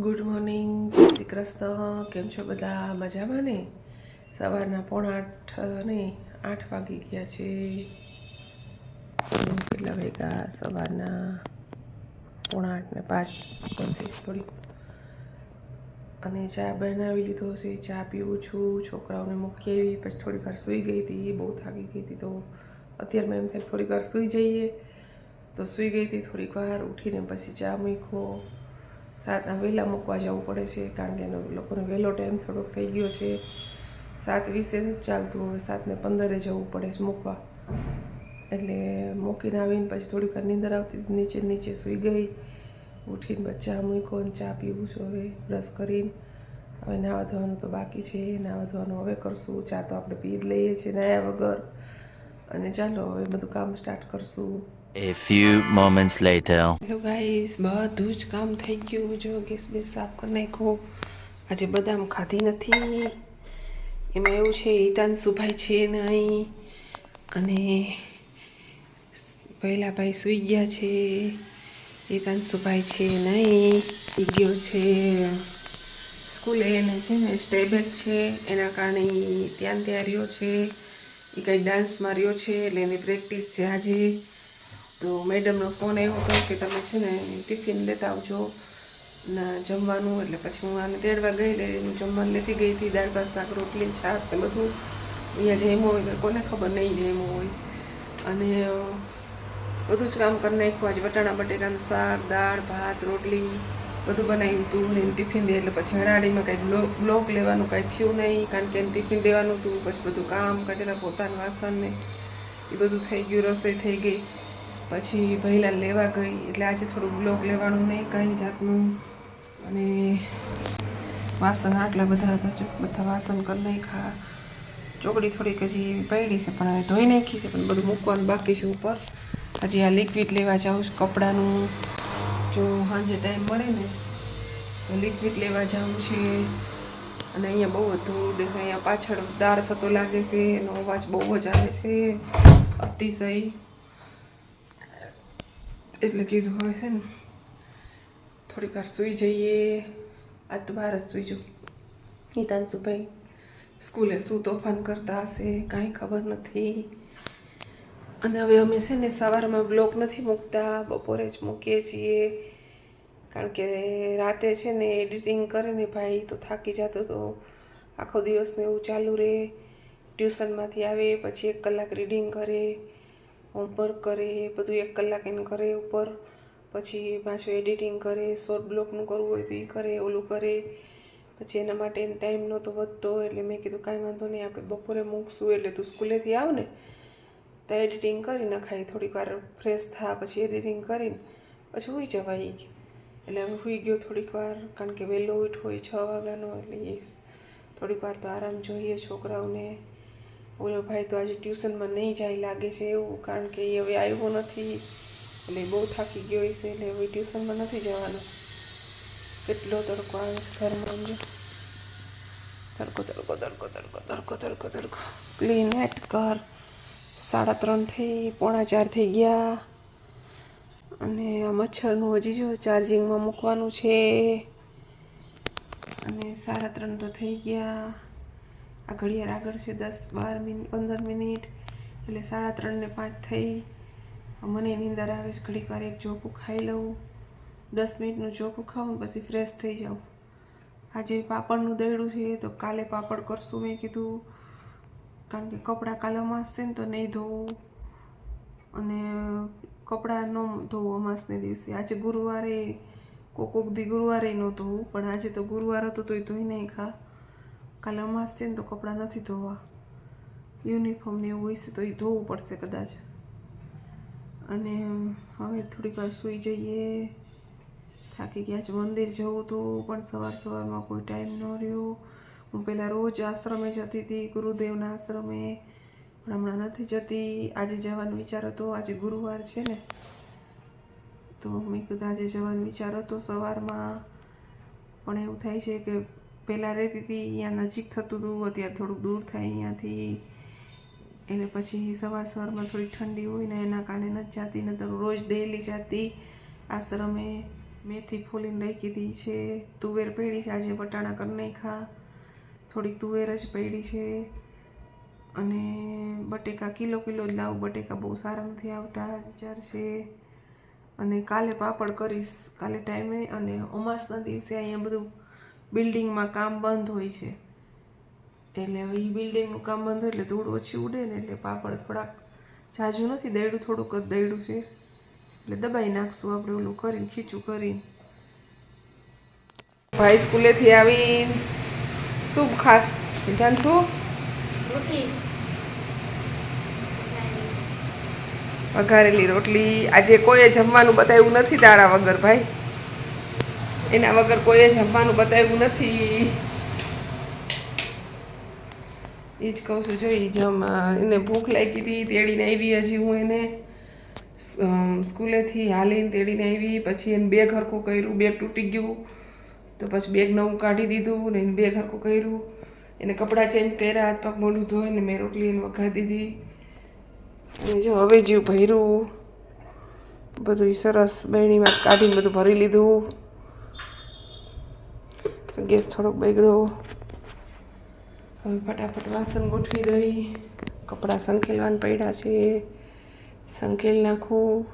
Good morning, જય કેમ છો બધા? મજામાં ને? સવારના પોણા આઠ નહીં આઠ વાગી ગયા છે. કેટલા વાગ્યા? સવારના પોણા આઠ ને પાંચ. બનતી થોડી. અને ચા બનાવી લીધો છે. ચા પીવું છું. છોકરાઓને મૂકી આવી. પછી થોડીક વાર સૂઈ ગઈ હતી. બહુ થાકી ગઈ હતી તો અત્યારમાં એમ થાય થોડીક વાર સૂઈ જઈએ. તો સૂઈ ગઈ હતી થોડીક વાર. ઉઠીને પછી ચા મૂકો સાત વહેલા મૂકવા જવું પડે છે, કારણ કે એનો લોકોનો વહેલો ટાઈમ થોડોક થઈ ગયો છે. સાત વીસે જ ચાલતું, હવે સાતને પંદરે જવું પડે છે મૂકવા. એટલે મૂકીને આવીને પછી થોડીક વાર નીંદર આવતી, નીચે નીચે સૂઈ ગઈ. ઉઠીને બચ્ચા મૂકો ને ચા પીવું છું હવે, બ્રશ કરીને. હવે નાવા ધોવાનું તો બાકી છે, નાવા ધોવાનું હવે કરશું. ચા તો આપણે પી જ લઈએ છીએ નાયા વગર. અને ચાલો હવે બધું કામ સ્ટાર્ટ કરશું. A few moments later. Hello guys બધું જ કામ થઈ ગયું. જો ગેસ બેસ સાફ કરી નાખો આજે બદામ ખાધી નથી. એમાં એવું છે હિતાંશુભાઈ છે નહીં. અને પહેલા ભાઈ સૂઈ ગયા છે. હિતાંશુભાઈ છે નહીં. સુઈ ગયો છે. સ્કૂલે એને છે ને સ્ટેબેક છે. એના કારણે ત્યાં ત્યાં રહ્યો છે. એ કંઈક ડાન્સમાં રહ્યો છે. એટલે એની પ્રેક્ટિસ છે આજે. તો મેડમનો ફોન એવો હતો કે તમે છે ને ટિફિન લેતા આવજો ના જમવાનું, એટલે પછી હું આને તેડવા ગઈ એનું જમવાનું લેતી ગઈ હતી, દાળ, ભાત, શાક, રોટલી, છાશ ને બધું. અહીંયા જમ્યું હોય કોને ખબર, નહીં જમ્યું હોય. અને બધું જ કામ કરી નાખ્યું. આજે વટાણા, બટેકાનું શાક, દાળ, ભાત, રોટલી બધું બનાવ્યું હતું ને ટિફિન દે, એટલે પછી હરાડીમાં કંઈક બ્લોક લેવાનું કાંઈ થયું નહીં, કારણ કે એને ટિફિન દેવાનું હતું. પછી બધું કામ, કચરા, પોતાનું વાસણ ને એ બધું થઈ ગયું, રસોઈ થઈ ગઈ. પછી ભૈલા લેવા ગઈ. એટલે આજે થોડું બ્લોક લેવાનું નહીં કાંઈ જાતનું. અને વાસણ આટલા બધા હતા બધા વાસણ કરી નાખ્યા. ચોકડી થોડીક હજી પડી છે, પણ હવે ધોઈ નાખી છે, પણ બધું મૂકવાનું બાકી છે ઉપર. હજી આ લિક્વિડ લેવા જાઉં છું કપડાનું. જો સાંજે ટાઈમ મળે ને, તો લિક્વિડ લેવા જાઉં છે. અને અહીંયા બહુ બધું દેખાય, અહીંયા પાછળ દાળ થતો લાગે છે, એનો અવાજ બહુ જ આવે છે. અતિશય. એટલે કીધું હવે છે ને થોડીક વાર સૂઈ જઈએ. આ તો બહાર જ સૂઈ જો હિતાંશુભાઈ સ્કૂલે શું તોફાન કરતા હશે કાંઈ ખબર નથી. અને હવે અમે છે ને સવારમાં બ્લોક નથી મૂકતા બપોરે જ મૂકીએ છીએ. કારણ કે રાતે છે ને એડિટિંગ કરે ને ભાઈ તો થાકી જતો તો આખો દિવસને એવું ચાલુ રહે. ટ્યુશનમાંથી આવે પછી એક કલાક રીડિંગ કરે. હોમવર્ક કરે, બધું એક કલાક એને કરે ઉપર, પછી પાછું એડિટિંગ કરે શોર્ટ બ્લોકનું કરવું હોય તો એ કરે, ઓલું કરે. પછી એના માટે ટાઈમ નહોતો વધતો, એટલે મેં કીધું કાંઈ વાંધો નહીં, આપણે બપોરે મૂકશું, એટલે તું સ્કૂલેથી આવ ને. તો એડિટિંગ કરી નખાય થોડીક વાર ફ્રેશ થા, પછી એડિટિંગ કરીને પછી સુઈ જવાય એટલે હવે સુઈ ગયો થોડીક વાર, કારણ કે વહેલો ઉઠ હોય છ વાગ્યાનો, એટલે એ થોડીક વાર તો આરામ જોઈએ છોકરાઓને. ઓલો ભાઈ, તો આજે ટ્યુશનમાં નહીં જાય લાગે છે એવું, કારણ કે એ હવે આવ્યો નથી. એટલે બહુ થાકી ગયો હશે, એટલે હવે ટ્યુશનમાં નથી જવાનો. કેટલો તડકો આવે છે ઘરમાં જો તડકો તડકો તડકો તડકો તડકો તડકો તડકો. ક્લીન એટ કર સાડા ત્રણ થઈ, પોણા ચાર થઈ ગયા. અને આ મચ્છરનું હજી જો ચાર્જિંગમાં મૂકવાનું છે. અને સાડા ત્રણ તો થઈ ગયા. આ ઘડિયાળ આગળ છે, દસ, બાર મિનિટ, પંદર મિનિટ, એટલે સાડા ત્રણ ને પાંચ થઈ. મને નીંદર આવે છે, ઘડીક વાર એક ચોખ્ખું ખાઈ લઉં. દસ મિનિટનું ચોખ્ખું ખાઉં પછી ફ્રેશ થઈ જાઉં. આજે પાપડનું દયડું છે, તો કાલે પાપડ કરશું મેં કીધું. કારણ કે કપડાં કાલે અમાસશે ને, તો નહીં ધોવું. અને કપડાં ન ધોવું અમાસને દિવસે. આજે ગુરુવારે કોક કોક દી ગુરુવારે ન ધોવું, પણ આજે તો ગુરુવાર હતો, તોય ધોઈ નહીં ખા કાલે અમાસ છે ને તો કપડાં નથી ધોવા યુનિફોર્મ ને એવું હશે તો એ ધોવું પડશે કદાચ અને હવે થોડીક વાર સૂઈ જઈએ થાકી ગયા છે મંદિર જવું હતું પણ સવાર સવારમાં કોઈ ટાઈમ ન રહ્યો હું પહેલાં રોજ આશ્રમે જતી હતી ગુરુદેવના આશ્રમે પણ હમણાં નથી જતી આજે જવાનો વિચાર હતો આજે ગુરુવાર છે ને તો મેં કીધું આજે જવાનો વિચાર હતો સવારમાં પણ એવું થાય છે કે પહેલાં રહેતી હતી, અહીંયા નજીક થતું હતું, અત્યારે થોડુંક દૂર થાય અહીંયાથી. એટલે પછી સવાર સવારમાં થોડી ઠંડી હોય ને એના કારણે નથી જાતી તો રોજ ડેલી જાતી. આશ્રમે મેથી ફૂલીને રાખી દી છે. તુવેર પડી છે, આજે વટાણા કરી નાખ્યા. થોડી તુવેર જ પડી છે. અને બટેકા કિલો કિલો જ લાવું, બટેકા બહુ સારા નથી આવતા, વિચાર છે. અને કાલે પાપડ કરીશ, કાલે ટાઈમે અને અમાસના દિવસે અહીંયા બધું બિલ્ડિંગમાં કામ બંધ હોય છે. એટલે એ બિલ્ડિંગનું કામ બંધ હોય એટલે ધૂળ ઓછી ઉડે ને એટલે પાપડ થોડાક જાજુ નથી દયડું થોડુંક જ દયડું છે. એટલે દબાઈ નાખશું આપણે ઓલું કરીને ખીચું કરીને. ભાઈ સ્કૂલેથી આવી શું ખાસ? જાણ શું? વઘારેલી રોટલી. આજે કોઈએ જમવાનું બતાવ્યું નથી તારા વગર ભાઈ? એના વગર કોઈએ જમવાનું બતાવ્યું નથી. એ જ કહું છું જોઈ જમ એને ભૂખ લાગી હતી, તેડીને આવી. હજી હું એને સ્કૂલેથી હાલીને તેડીને આવી. પછી એને બેગ હરખું કર્યું બેગ તૂટી ગયું. તો પછી બેગ નવું કાઢી દીધું ને એને બેગ હરખું કર્યું. એને કપડાં ચેન્જ કર્યા, હાથ પગ મોઢું ધોઈને મેં રોટલી એને વઘારી દીધી. અને જો હવે જીવ ભર્યું. બધું સરસ બહેણીમાં કાઢીને બધું ભરી લીધું. ગેસ થોડોક બગડ્યો. હવે ફટાફટ વાસણ ગોઠવી દઈ. કપડાં સંકેલવાન પડ્યા છે. સંકેલ નાખું.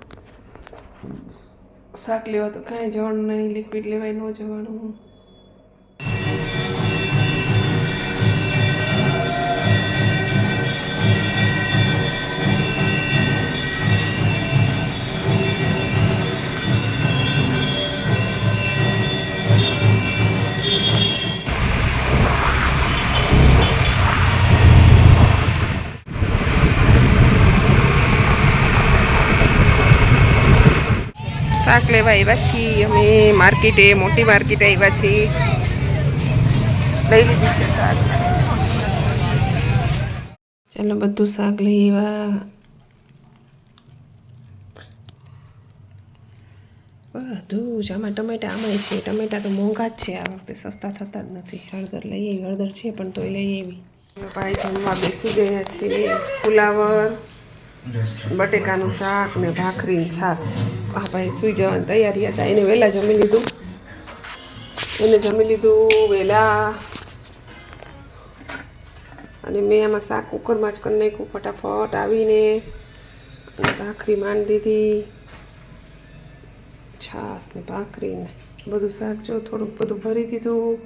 શાક લેવા તો કાંઈ જવાનું નહીં લિક્વિડ લેવાય ન જવાનું. શાક લેવા આવ્યા છીએ. અમે માર્કેટે મોટી માર્કેટ આવ્યા છીએ. લઈ લીધું છે શાક. ચાલો બધું શાક લઈ આવ્યા. બધું જ. આમાં ટમેટા આમાંય છે. ટમેટા તો મોંઘા જ છે આ વખતે. સસ્તા થતા જ નથી. હળદર લઈ આવી. હળદર છે પણ તોય લઈ આવી. ભાઈ જમવા બેસી ગયા છે ફુલાવર બટેકાનું શાક ને ભાખરી છાશ. આ ભાઈ, સુઈ જવાની તૈયારી હતા. એને વહેલા જમી લીધું. એને જમી લીધું વહેલા અને મેં આમાં શાક કુકરમાં જ કરી નાખ્યું, ફટાફટ આવીને અને ભાખરી માંડી દીધી. છાશ ને ભાખરીને બધું શાક જો થોડુંક બધું ભરી દીધું.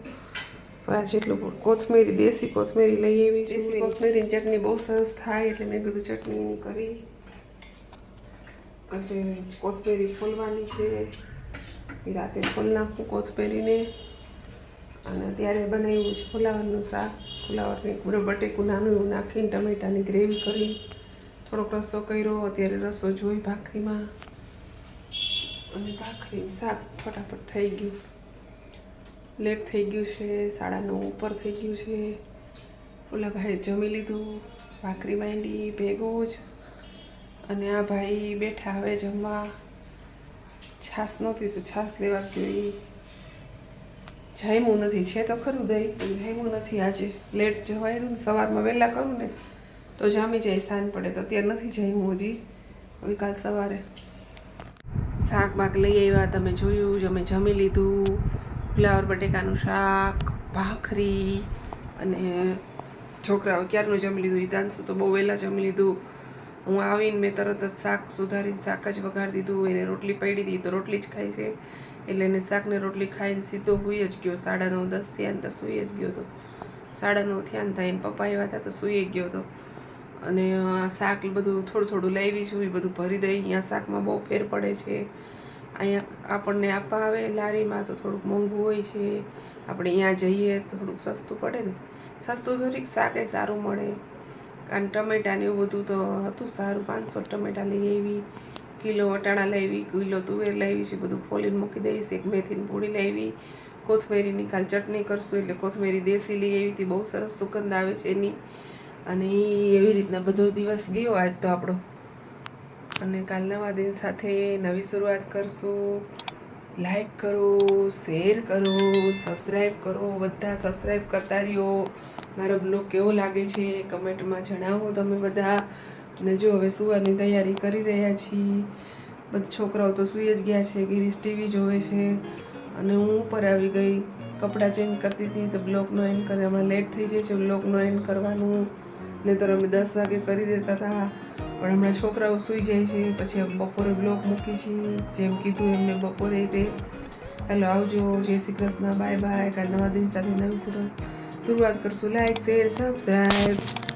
હવે જેટલું કોથમીરી, દેશી કોથમીરી લઈ આવી દેશી કોથમીરીની ચટણી બહુ સરસ થાય એટલે મેં કીધું ચટણી કરી. અને કોથમીરી ફોલવાની છે. એ રાતે ફોલ નાખું કોથમીરીને. અને અત્યારે બનાવ્યું છે ફુલાવરનું શાક. ફુલાવરને પૂરો બટેકું નાનું એવું નાખીને ટમેટાની ગ્રેવી કરી. થોડોક રસો કર્યો. અત્યારે રસો જોઈ ભાખરીમાં. અને ભાખરી શાક ફટાફટ થઈ ગયું. લેટ થઈ ગયું છે. સાડા નવ ઉપર થઈ ગયું છે. ઓલા ભાઈ જમી લીધું. ભાખરી માંડી, ભેગો જ. અને આ ભાઈ બેઠા હવે જમવા. છાશ નહોતી તો છાશ લેવા એ જામ્યું નથી. છે તો ખરું દહીં, પણ જામ્યું નથી. આજે લેટ જવાયું ને સવારમાં વહેલા કરું ને તો જામી જાય સાંજ પડે તો અત્યારે નથી જામ્યું હજી. હવે કાલ સવારે. શાક બાક લઈ આવ્યા, તમે જોયું અમે જમી લીધું. ફ્લાવર બટેકાનું શાક, ભાખરી અને છોકરાઓ ક્યારનું જમી લીધું? હિતાંશુ તો બહુ વહેલા જમી લીધું. હું આવીને મેં તરત જ શાક સુધારીને શાક જ વઘાર દીધું એને રોટલી પડી દીધી તો રોટલી જ ખાય છે. એટલે એને શાકને રોટલી ખાઈને સીધો હુઈ જ ગયો. સાડા નવ, દસ થયા ને તો સૂઈ જ ગયો હતો. સાડા નવ થયા ને થાય પપ્પા આવ્યા હતા તો સૂઈ ગયો હતો. અને શાક બધું થોડું થોડું લાવી છું, એ બધું ભરી દઈ. અહીંયા શાકમાં બહુ ફેર પડે છે. અહીંયા આપણને આપવા આવે લારીમાં તો થોડુંક મોંઘું હોય છે. આપણે અહીંયા જઈએ તો થોડુંક સસ્તું પડે ને. સસ્તું થોડીક શાકે સારું મળે. કારણ ટમેટાને એવું બધું તો હતું સારું, પાંચસો ટમેટા લઈ આવી, કિલો વટાણા લાવી કિલો તુવેર લાવી છે બધું ફોલીને મૂકી દઈશ, એક મેથીની પૂડી લાવી કોથમેરીની કાલ ચટણી કરશું એટલે કોથમેરી દેશી લઈ આવી હતી, બહુ સરસ સુગંધ આવે છે એની. અને એવી રીતના બધો દિવસ ગયો આજ તો આપણો. અને કાલ નવા દિન સાથે નવી શરૂઆત કરશું. લાઈક કરો શેર કરો સબસ્ક્રાઈબ કરો, બધા સબસ્ક્રાઈબ કરતા રહ્યો. મારો બ્લોગ કેવો લાગે છે કમેન્ટમાં જણાવો તમે બધા. અને જો હવે સુવાની તૈયારી કરી રહ્યા છીએ. બધા છોકરાઓ તો સૂઈ જ ગયા છે, ગિરીશ ટીવી જોવે છે. અને હું ઉપર આવી ગઈ, કપડાં ચેન્જ કરતી હતી તો બ્લોગનો એન્ડ કરે હમણાં લેટ થઈ જાય છે બ્લોગનો એન્ડ કરવાનું. નહીંતર અમે દસ વાગે કરી દેતા હતા. પણ હમણાં છોકરાઓ સૂઈ જાય છે, પછી બપોરે બ્લોગ મૂકી છીએ જેમ કીધું એમને બપોરે તે. હેલો, આવજો, જય શ્રી કૃષ્ણ બાય બાય કાલ નવા દિન સાથે નવી શરૂઆત કરશું. Like share subscribe